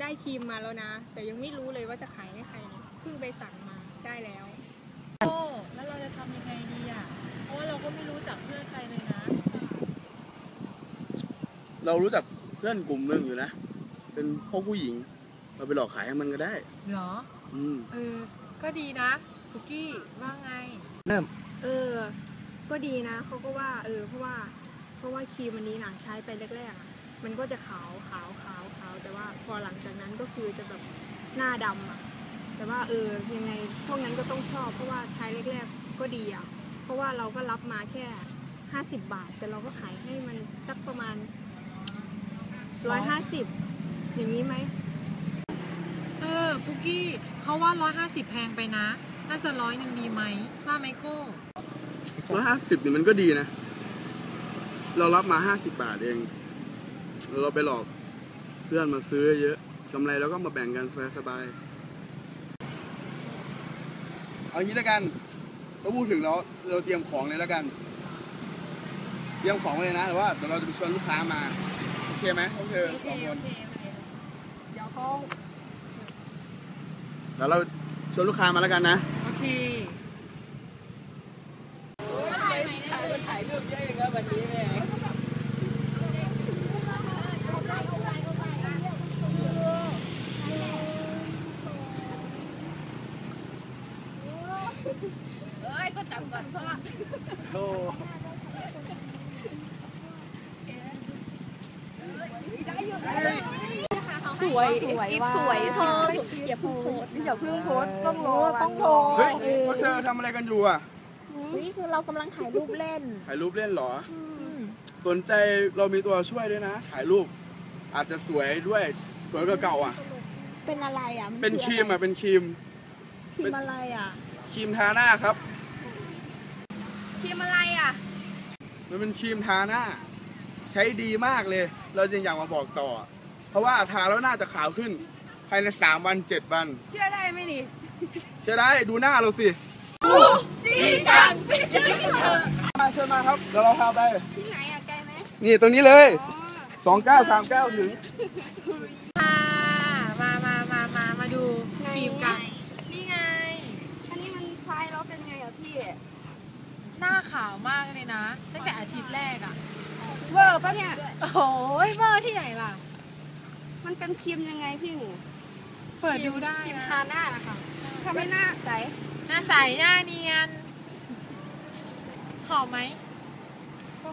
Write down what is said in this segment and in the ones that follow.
ได้ครีมมาแล้วนะ แต่ยังไม่รู้เลยว่าจะขายให้ใครเนี่ยเพิ่งไปสั่งมาได้แล้ว โอ้แล้วเราจะทำยังไงดีอะ เพราะว่าเราก็ไม่รู้จักเพื่อนใครเลยนะ เรารู้จักเพื่อนกลุ่มหนึ่งอยู่นะ เป็นพวกผู้หญิง เราไปหลอกขายให้มันก็ได้ เหรอ อืม เออ ก็ดีนะคุกกี้ว่าไง เออ ก็ดีนะเขาก็ว่า เออ เพราะว่า เพราะว่าครีมอันนี้นะใช้ไปแรกๆอะมันก็จะขาวขาวขาวขาว แต่ว่าพอหลังจากนั้นก็คือจะแบบหน้าดำอะแต่ว่าเออยังไงพวกนั้นก็ต้องชอบ เพราะว่าใช้แรกๆก็ดีอะเพราะว่าเราก็รับมาแค่ห้าสิบบาท แต่เราก็ขายให้มันสักประมาณร้อยห้าสิบอย่างนี้ไหมเออคุกกี้เขาว่าร้อยห้าสิบแพงไปนะ น่าจะร้อยหนึ่งดีไหมว่าไหมโก้ร้อยห้าสิบนี่มันก็ดีนะ เรารับมาห้าสิบบาทเองแล้วเราไปหลอก เพื่อนมาซื้อเยอะกำไรเราก็มาแบ่งกันสบายๆเอางี้แล้วกันเราพูดถึงเราเราเตรียมของเลยแล้วกัน เตรียมของไว้เลยนะแต่ว่าเดี๋ยวเราจะไปชวนลูกค้ามาโอเคไหมโอเคสองคนเดี๋ยวเขาเดี๋ยวเราชวนลูกค้ามาแล้วกันนะ โอเค สวยกิฟสวยเธออย่าเพิ่งโพสอย่าเพิ่งโพสต้องรอต้องรอเฮ้ยพวกเธอทำอะไรกันอยู่อะนี่คือเรากำลังถ่ายรูปเล่น ถ่ายรูปเล่นเหรอ สนใจเรามีตัวช่วยด้วยนะ ถ่ายรูป อาจจะสวยด้วย สวยกว่าเก่าอะ เป็นอะไรอะ เป็นครีมอะ เป็นครีม ครีมอะไรอะ ครีมทาหน้าครับค รีมอะไรอะ มันเป็นครีมทาหน้า ใช้ดีมากเลย เราจึงอยากมาบอกต่อ เพราะว่าทาแล้วหน้าจะขาวขึ้น ภายในสามวันเจ็ดวัน เชื่อได้ไหมนี่เชื่อได้ดูหน้าเราสิดีจังไม่เชื่อเธอมาเชิญมาครับเดี๋ยวเราพาไป ที่ไหนอะไกลไหมนี่ตรงนี้เลยสองเก้าสามเก้าถึงมามามามามามาดูครีมกันนี่ไง อันนี้มันใช้แล้วเป็นไงอะพี่ หน้าขาวมากเลยนะ ตั้งแต่อาทิตย์แรกอะเวอร์ปะเนี่ย โอ้ยเบอร์ที่ไหนล่ะ มันเป็นครีมยังไงพี่หนู เปิดดูได้ครีมนะทาหน้านะคะทำให้หน้าใส หน้าใส หน้าเนียน หอมไหม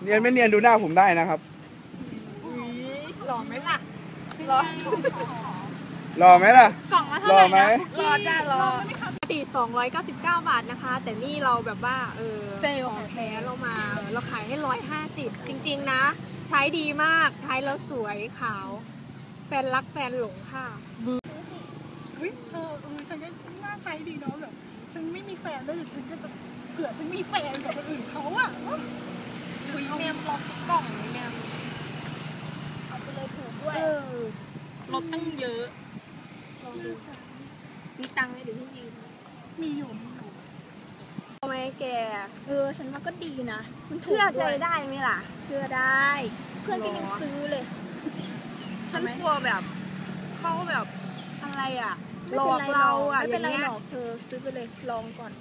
เนียนไม่เนียนดูหน้าผมได้นะครับหล่อไหมล่ะรอรอไหมล่ะ กล่องละเท่าไหร่รอไหมนะคุกรกี้อจ้ารอ ปกติ 299 บาทนะคะ แต่นี่เราแบบว่าเออเซลล์ ของแท้เรามาเราขายให้ 150 จริง ๆ นะ ใช้ดีมากใช้แล้วสวยขาว แฟนรักแฟนหลงค่ะ เฮ้ยเออเออฉันก็น่าใช้ดีเนาะแบบฉันไม่มีแฟนแล้วเดี๋ยวฉันก็จะเผื่อฉันมีแฟนกับคนอื่นเขาอะคุยเมมลองสักกล่องไหมเมมเอาไปเลยถูกด้วย เออลดตั้งเยอะลองดูมีตังค์ไหมเดี๋ยวพี่ยืม มีอยู่มีอยู่เอาไหมแก เออ ฉันว่าก็ดีนะมันถูกเชื่อใจด้วยได้ไหมล่ะ เชื่อได้ เพื่อนก็ยังซื้อเลย ฉันกลัวแบบเขาแบบอะไรอะไม่หลป็อนกไรเราอะไม่อเป็นย่างไรเงี้ยหรอกเธอซื้อไปเลยลองก่อน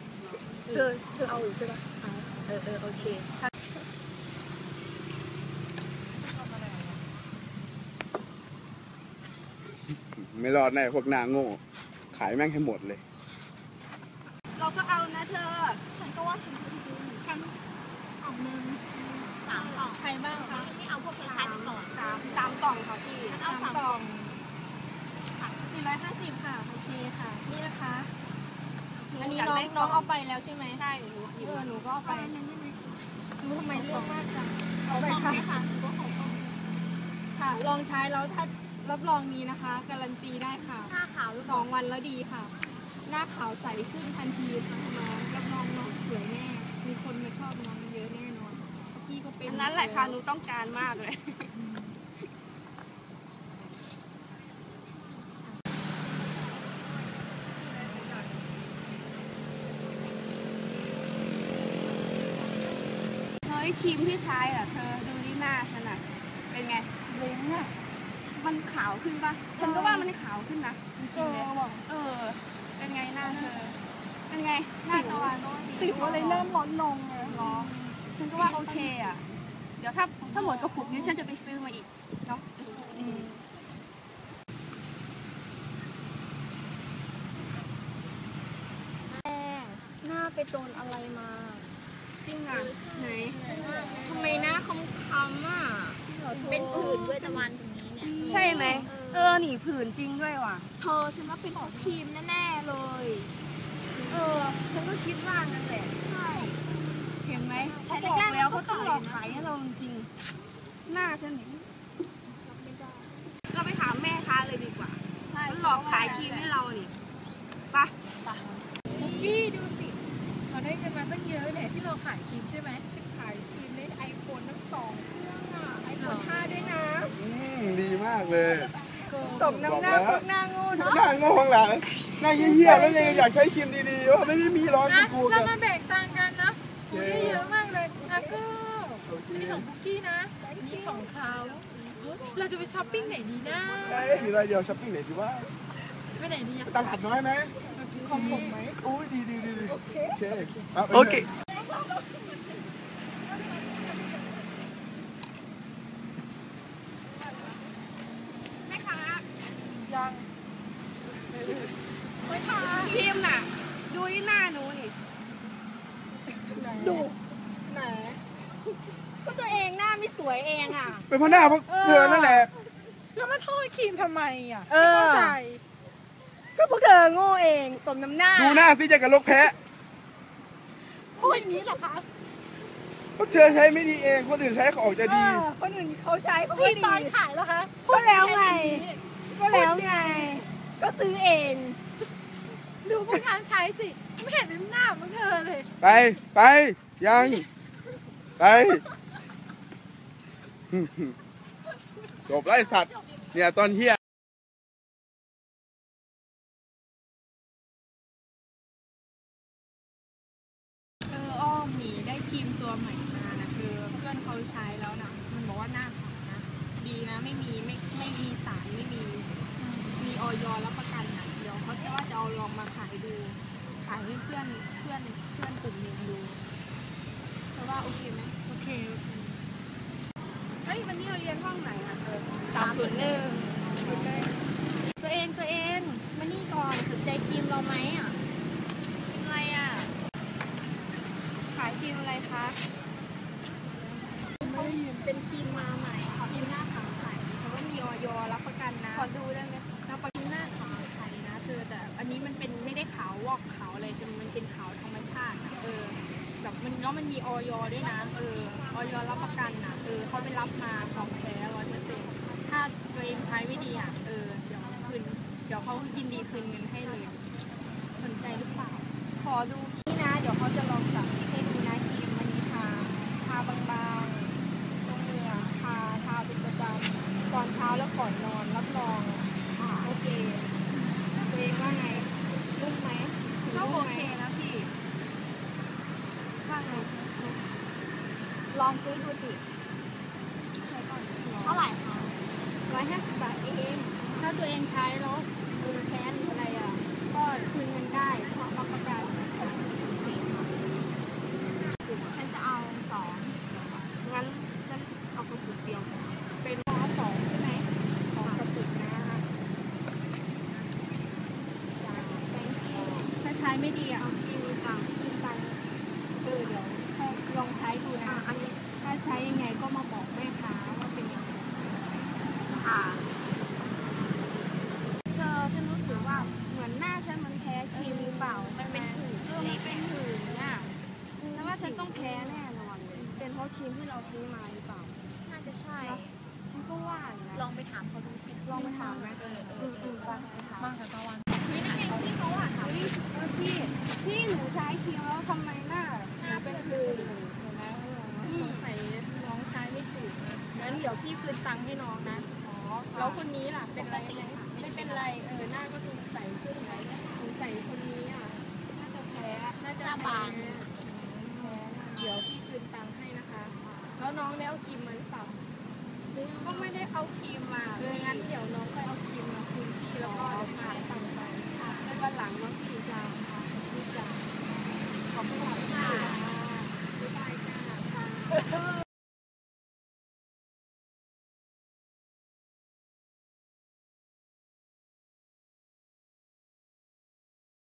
เธอเธอเอาอยู่ใช่ปะเอาเออเออโอเค ไม่รอดแน่พวกหน้าโง่ ขายแม่งให้หมดเลยเรา ก็เอานะเธอ ฉันก็ว่าฉันจะซื้อฉันเอาเงินสามกล่องใครบ้างคะไม่เอาพวกเธอใช้ไปก่อนสามสามกล่องค่ะพี่ฉันเอาสามกล่องสี่ร้อยห้าสิบค่ะโอเคค่ะ นี่นะคะอันนี้น้องน้องเอาไปแล้วใช่ไหมใช่หนูเออหนูก็เอาไปรู้ทำไมเรื่องมากจังเอาไปของค่ะเนี่ยค่ะก็ของกล่องค่ะ ลองใช้แล้วถ้ารับรองมีนะคะ การันตีได้ค่ะหน้าขาวหรือสองวันแล้วดีค่ะ หน้าขาวใสขึ้นทันทีค่ะน้องรับรองน้องสวยแน่ มีคนมาชอบน้องเยอะแน่นอนพี่ก็เป็นอันนั้นแหละค่ะหนูต้องการมากเลย เฮ้ยครีมที่ใช้อะเธอดูที่หน้าฉันอะเป็นไง เล้งอะมันขาวขึ้นปะฉันก็ว่ามันขาวขึ้นนะจเอริงๆเลยอว่ะเออ เป็นไงหน้าเธอ เป็นไงหน้าตะวันสิวอะไรเริ่มลดลงเลยรอ ฉันก็ว่าโอเคอะ เดี๋ยวถ้าถ้าหมดกระปุกนี้ฉันจะไปซื้อมาอีกเนาะอืมหน้าไปโดนอะไรมาจริงอะไหนทำไมหน้าคำๆอะ เป็นผื่นด้วยตะวันตรงนี้เนี่ย ใช่ไหม เออหนีผื่นจริงด้วยว่ะ เธอฉันว่าเป็นเพราะครีมแน่ๆเลย เออ ฉันก็คิดว่างั้นแหละ ใช่ เห็นไหมใช้เขาบอกแรกๆแล้วมันก็เขาต้องหลอกขายนะขายให้เราจริงๆหน้าฉันนี่เราไปถามแม่ค้าเลยดีกว่าใช่มันหลอกขายครีมให้เราดิไปะปุกกี้ดูสิเขาได้เงินมาตั้งเยอะเนี่ยที่เราขายครีมใช่ไหม ฉันขายครีมในไอโฟนทั้งสองเครื่องอะไอโฟนห้าด้วยนะ อืมดีมากเลย สมน้ำหน้าพวกหน้าโง่เนาะหน้าโง่ข้างหลังหน้าเหี้ยๆแล้วยังอยากใช้ครีมดีๆว่าไม่ได้มีร้อนอะกูเรากันมาแบ่งตังค์กันนะปุกกี้เยอะมากเลยอะก็โอเคนี่ของปุกกี้นะนี่ของเขาเราจะไปช้อปปิ้งไหนดีนะได้อยู่ไรเดียวช้อปปิ้งไหนดีว่าไปไหนดีอะตลาดน้อยไหมของผมไหมอุ้ยดีดีดีดีโอเคโอโอเค เค แม่ค้า ยัง ครีมน่ะ ดูที่หน้าหนูนี่ ดูไหน ก็ตัวเองหน้าไม่สวยเองอะ เป็นเพราะหน้าพวกเธอนั่นแหละ แล้วมาโทษครีมทำไมอะเออเข้าใจก็พวกเธอโง่เองสมน้ำหน้าดูหน้าซิจะกับลกแพะพูดอย่างนี้เหรอคะพวกเธอใช้ไม่ดีเอง คนอื่นใช้เขาออกจะเอดี อคนอื่นเขาใช้เขาไม่ดีตอนขายแล้วคะก็แล้วไง ก็แล้วไง ก็ซื้อเอง ดูพวกงานใช้สิ ไม่เห็นเป็นหน้าพวกเธอเลย ไป ไป ยัง ไป จบไล่สัตว์ เนี่ยตอนเที่ยเอออ้อมหมีได้ครีมตัวใหม่มานะคือเพื่อนเขาใช้แล้วนะมันบอกว่าหน้าขาวนะดีนะไม่มีไม่ไม่มีสารไม่มี มีออยรับประกันนะเดี๋ยวเขาจะว่าจะเอาลองมาขายดู ขายให้เพื่อนเพื่อนเพื่อนกลุ่มหนึงดูแต่ว่าโอเคไหมโอเคเฮ้ยวันนี้เราเรียนห้องไหนอะเธอสามศูนย์หนึ่งตัวเองตัวเองมานี่ก่อนสนใจครีมเราไหมอะกินอะไรอะ ขายครีมอะไรคะเป็นครีมมาใหม่ค่ะครีมหน้าขาวใสเพราะว่ามีออยรับประกันนะขอดูได้ไหมแล้วปริมหน้าขาวใสนะเธอแต่อันนี้มันเป็นไม่ได้ขาววอกขาวอะไรแต่มันเป็นขาวธรรมชาตินะเออ แบบมันแล้วมันมีออยด้วยนะเออออยรับประกันนะเออเขาไปรับมาของแท้ร้อยเปอร์เซ็นต์ถ้าตัวเองใช้ไม่ดีอะเออเดี๋ยวคืนเดี๋ยวเขายินดีคืนเงินให้เลย สนใจหรือเปล่า ขอดูนะ เดี๋ยวเขาจะลองจับให้ดูนะครีมมันมีทาทาบางๆ ตรงมืออะทาทาเป็นประจำก่อนเช้าแล้วก่อนนอนรับรองอ่าโอเคตัวเองว่าไงนุ่มไหม ก็โอ นุ่มไหม เคนะพี่ ว่าไง ลองซื้อดูสิ ใช้ก่อน เท่าไหร่คะ ร้อยห้าสิบบาทเอง ถ้าตัวเองใช้แล้วเออแพ้หรืออะไรอะ ก็คืนเงินได้เพราะรับประกันฉันจะเอาสองงั้นฉันเอากระปุกเดียว เป็นร้อสองใช่ไหมสองกระปุกนะถ้าใช้ไม่ดีอะ ที่มีตังค์ คืนตังค์เออเดี๋ยวให้ลองใช้ดูนะ อันนี้ ถ้าใช้ยังไงก็มาบอกแม่ค้าว่าเป็นยังไง อ่าเธอฉันรู้สึกว่าเหมือนหน้าฉันมันแพ้ครีมหรือเปล่า มันเป็นผื่นเออมันเป็นผื่นเนี่ยฉันว่าฉันต้องแพ้แน่นอนเลย เป็นเพราะครีมที่เราซื้อมาหรือเปล่า น่าจะใช่ ฉันก็ว่าอยู่นะลองไปถามเขาดูสิลองไปถามไหมเออเออือมเออือมไปไปถาม มากับตะวันนี่นั่นเองที่เขาอะถามพี่พี่พี่หนูใช้ครีมแล้วทำไมหน้าหนูเป็นผื่นเห็นไหมสงสัยน้องใช้ไม่ถูกนะงั้นเดี๋ยวพี่คืนตังค์ให้น้องนะอ๋อแล้วคนนี้ล่ะเป็นอะไรไหมไม่เป็นไรเออหน้าก็ดูใสขึ้นไหมสงสัยคนนี้อะน่าจะแพ้น่าจะหน้าแพ้บางแพ้นะเดี๋ยวพี่ แล้วน้องได้เอาครีมมาหรือเปล่าก็ไม่ได้เอาครีมมาไม่งั้นเดี๋ยวน้องไปเอา